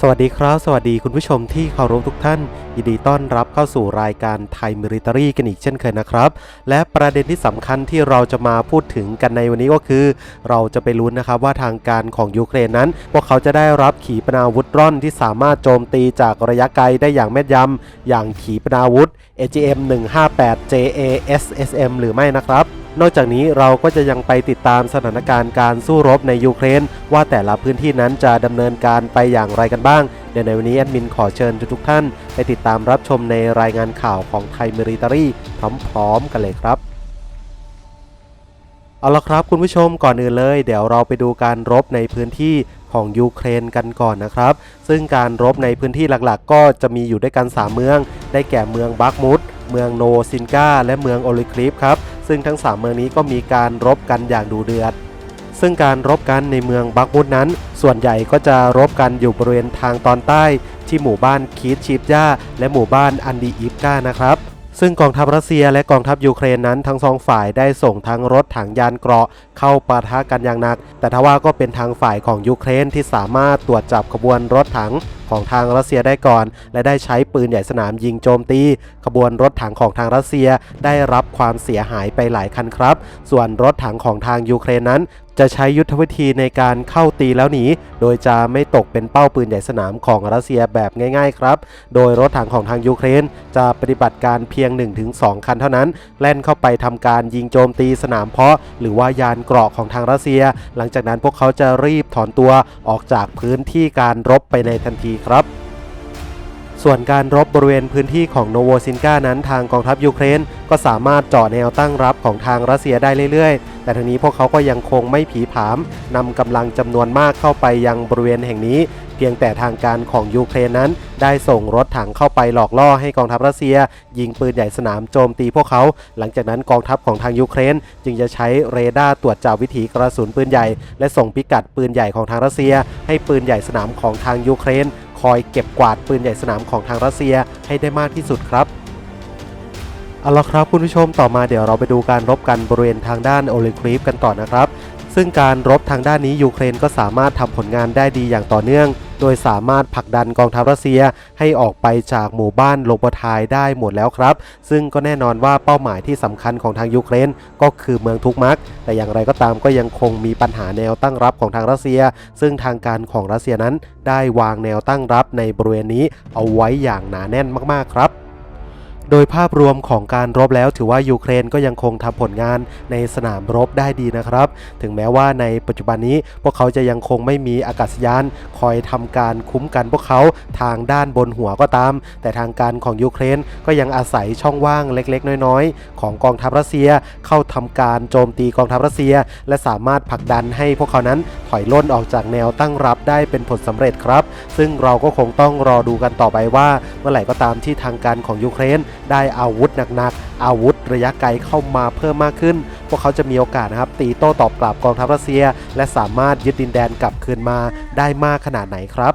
สวัสดีครับ สวัสดีคุณผู้ชมที่เคารพทุกท่าน ยินดีต้อนรับเข้าสู่รายการไทยมิริต a รีกันอีกเช่นเคยนะครับ และประเด็นที่สำคัญที่เราจะมาพูดถึงกันในวันนี้ก็คือ เราจะไปลุ้นนะครับว่าทางการของยูเครนนั้น พวกเขาจะได้รับขีปนาวุธร่อนที่สามารถโจมตีจากระยะไกลได้อย่างแม่นยำอย่างขีปนาวุธ AGM 158 JASSM หรือไม่นะครับ นอกจากนี้เราก็จะยังไปติดตามสถานการณ์การสู้รบในยูเครน ว่าแต่ละพื้นที่นั้นจะดำเนินการไปอย่างไรกันบ้างเดี๋ยวในวันนี้แอดมินขอเชิญทุกท่าน ไปติดตามรับชมในรายงานข่าวของไทยมิริตารี่พร้อมๆกันเลยครับเอาละครับคุณผู้ชมก่อนอื่นเลย เดี๋ยวเราไปดูการรบในพื้นที่ของยูเครนกันก่อนนะครับ ซึ่งการรบในพื้นที่หลักๆ ก็จะมีอยู่ด้วยกัน 3 เมือง ได้แก่เมืองบักมุด เมืองโนซินกาและเมืองโอลิคลิฟครับ ซึ่งทั้ง 3 เมืองนี้ก็มีการรบกันอย่างดูเดือด ซึ่งการรบกันในเมืองบักมุดนั้น ส่วนใหญ่ก็จะรบกันอยู่บริเวณทางตอนใต้ที่หมู่บ้านคีตชีฟย่าและหมู่บ้านอันดีอีฟกานะครับซึ่งกองทัพรัสเซียและกองทัพยูเครนนั้นทั้งสองฝ่ายได้ส่งทั้งรถถังยานเกราะเข้าปะทะกันอย่างหนัก แต่ทว่าก็เป็นทางฝ่ายของยูเครนที่สามารถตรวจจับขบวนรถถัง ของทางรัสเซียได้ก่อน และได้ใช้ปืนใหญ่สนามยิงโจมตี ขบวนรถถังของทางรัสเซียได้รับความเสียหายไปหลายคันครับ ส่วนรถถังของทางยูเครนนั้นจะใช้ยุทธวิธีในการเข้าตีแล้วหนี โดยจะไม่ตกเป็นเป้าปืนใหญ่สนามของรัสเซียแบบง่าย ๆ ครับ โดยรถถังของทางยูเครน จะปฏิบัติการเพียง 1-2 คันเท่านั้น แล่นเข้าไปทำการยิงโจมตีสนามเพาะ หรือว่ายานเกราะของทางรัสเซีย หลังจากนั้นพวกเขาจะรีบถอนตัวออกจากพื้นที่การรบไปในทันทีครับ ส่วนการรบบริเวณพื้นที่ของโนโวซินกานั้นทางกองทัพยูเครน ก็สามารถเจาะแนวตั้งรับของทางรัสเซียได้เรื่อยๆ แต่ทางนี้พวกเขาก็ยังคงไม่ผีผามนำกำลังจำนวนมากเข้าไปยังบริเวณแห่งนี้เพียงแต่ทางการของยูเครนนั้น ได้ส่งรถถังเข้าไปหลอกล่อให้กองทัพรัสเซีย ยิงปืนใหญ่สนามโจมตีพวกเขา หลังจากนั้นกองทัพของทางยูเครน จึงจะใช้เรดาร์ตรวจจับวิถีกระสุนปืนใหญ่ และส่งพิกัดปืนใหญ่ของทางรัสเซีย ให้ปืนใหญ่สนามของทางยูเครน คอยเก็บกวาดปืนใหญ่สนามของทางรัสเซียให้ได้มากที่สุดครับเอาละครับคุณผู้ชมต่อมาเดี๋ยวเราไปดูการรบกันบริเวณทางด้านโอลิครีฟกันต่อนะครับ ซึ่งการรบทางด้านนี้ยูเครนก็สามารถทำผลงานได้ดีอย่างต่อเนื่อง โดยสามารถผลักดันกองทัพรัสเซียให้ออกไปจากหมู่บ้านโลบทายได้หมดแล้วครับ ซึ่งก็แน่นอนว่าเป้าหมายที่สำคัญของทางยูเครนก็คือเมืองทุกมัก แต่อย่างไรก็ตามก็ยังคงมีปัญหาแนวตั้งรับของทางรัสเซีย ซึ่งทางการของรัสเซียนั้น ได้วางแนวตั้งรับในบริเวณนี้เอาไว้อย่างหนาแน่นมากๆครับ โดยภาพรวมของการรบแล้วถือว่ายูเครนก็ยังคงทำผลงานในสนามรบได้ดีนะครับ ถึงแม้ว่าในปัจจุบันนี้พวกเขาจะยังคงไม่มีอากาศยาน คอยทำการคุ้มกันพวกเขาทางด้านบนหัวก็ตาม แต่ทางการของยูเครนก็ยังอาศัยช่องว่างเล็กๆ น้อยๆ ของกองทัพรัสเซียเข้าทำการโจมตีกองทัพรัสเซีย และสามารถผลักดันให้พวกเขานั้นถอยล่นออกจากแนวตั้งรับได้เป็นผลสำเร็จครับ ซึ่งเราก็คงต้องรอดูกันต่อไปว่า เมื่อไหร่ก็ตามที่ทางการของยูเครน ได้อาวุธหนักๆ อาวุธระยะไกลเข้ามาเพิ่มมากขึ้น พวกเขาจะมีโอกาสนะครับ ตีโต้ตอบกลับกองทัพรัสเซีย และสามารถยึดดินแดนกลับคืนมาได้มากขนาดไหนครับ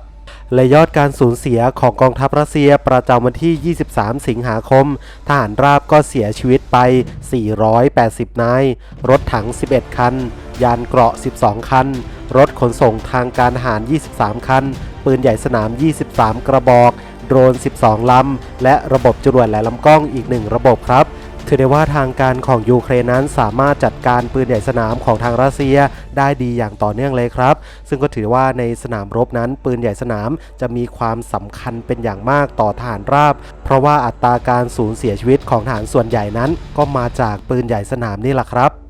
และยอดการสูญเสียของกองทัพรัสเซียประจำวันที่ 23 สิงหาคม ทหารราบก็เสียชีวิตไป 480 นาย รถถัง 11 คัน ยานเกราะ 12 คัน รถขนส่งทางการทหาร 23 คัน ปืนใหญ่สนาม 23 กระบอก โดรน 12 ลำ และระบบจรวดและลำกล้องอีก1ระบบครับถือได้ว่าทางการของยูเครนนั้นสามารถจัดการปืนใหญ่สนามของทางรัสเซียได้ดีอย่างต่อเนื่องเลยครับ ซึ่งก็ถือว่าในสนามรบนั้นปืนใหญ่สนามจะมีความสำคัญเป็นอย่างมากต่อทหารราบ เพราะว่าอัตราการสูญเสียชีวิตของทหารส่วนใหญ่นั้น ก็มาจากปืนใหญ่สนามนี่แหละครับ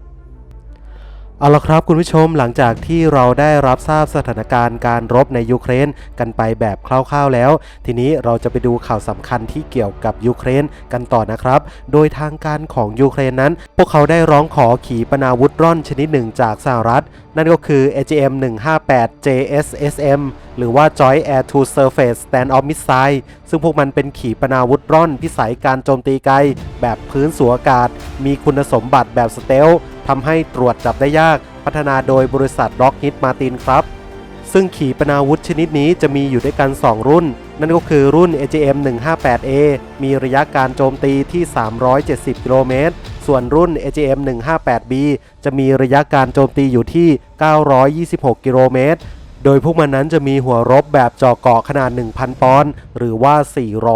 เอาละครับคุณผู้ชมหลังจากที่เราได้รับทราบสถานการณ์การรบในยูเครนกันไปแบบคร่าวๆแล้ว ทีนี้เราจะไปดูข่าวสำคัญที่เกี่ยวกับยูเครนกันต่อนะครับ โดยทางการของยูเครนนั้น พวกเขาได้ร้องขอขีปนาวุธร่อนชนิดหนึ่งจากสหรัฐ นั่นก็คือ AGM 158 JSSM หรือว่า Joint Air to Surface Stand-off Missile ซึ่งพวกมันเป็นขีปนาวุธร่อนพิสัยการโจมตีไกล แบบพื้นสู่อากาศ มีคุณสมบัติแบบสเตลทำให้ตรวจจับได้ยาก พัฒนาโดยบริษัท Lockheed Martin ครับซึ่งขีปนาวุธชนิดนี้จะมีอยู่ด้วยกัน 2 รุ่น นั่นก็คือรุ่น AGM 158A มีระยะการโจมตีที่ 370 กิโลเมตร ส่วนรุ่น AGM 158B จะมีระยะการโจมตีอยู่ที่ 926 กิโลเมตร โดยพวกมันนั้นจะมีหัวรบแบบจาะเกาะขนาด 1,000 ปอนด์หรือว่า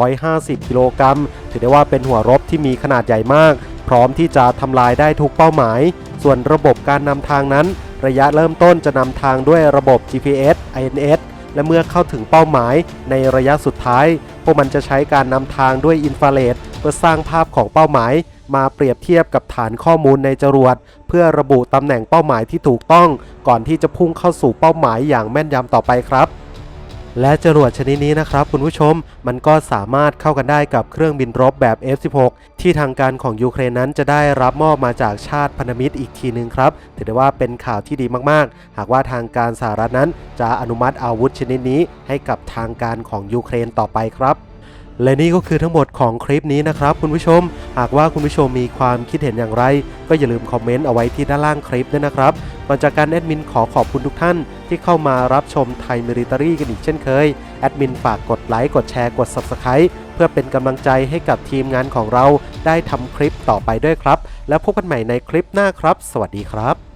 450 กิโลกรัม ถือได้ว่าเป็นหัวรบที่มีขนาดใหญ่มาก พร้อมที่จะทำลายได้ทุกเป้าหมาย ส่วนระบบการนำทางนั้น ระยะเริ่มต้นจะนำทางด้วยระบบ GPS INS และเมื่อเข้าถึงเป้าหมายในระยะสุดท้าย พวกมันจะใช้การนำทางด้วยอินฟราเรดเพื่อสร้างภาพของเป้าหมาย มาเปรียบเทียบกับฐานข้อมูลในจรวด เพื่อระบุตำแหน่งเป้าหมายที่ถูกต้อง ก่อนที่จะพุ่งเข้าสู่เป้าหมายอย่างแม่นยำต่อไปครับและจรวดชนิดนี้นะครับ คุณผู้ชมมันก็สามารถเข้ากันได้กับเครื่องบินรบแบบ F16 ที่ทางการของยูเครนนั้นจะได้รับมอบมาจากชาติพันธมิตรอีกทีหนึงครับ ถือได้ว่าเป็นข่าวที่ดีมากๆ หากว่าทางการสหรัฐนั้นจะอนุมัติอาวุธชนิดนี้ให้กับทางการของยูเครนต่อไปครับ และนี่ก็คือทั้งหมดของคลิปนี้นะครับคุณผู้ชม หากว่าคุณผู้ชมมีความคิดเห็นอย่างไร ก็อย่าลืมคอมเมนต์เอาไว้ที่ด้านล่างคลิปด้วยนะครับก่อนจากการแอดมินขอขอบคุณทุกท่านที่เข้ามารับชมไทยมิลิตรีกันอีกเช่นเคย แอดมินฝากกดไลค์กดแชร์กด Subscribe เพื่อเป็นกำลังใจให้กับทีมงานของเราได้ทำคลิปต่อไปด้วยครับ แล้วพบกันใหม่ในคลิปหน้าครับ สวัสดีครับ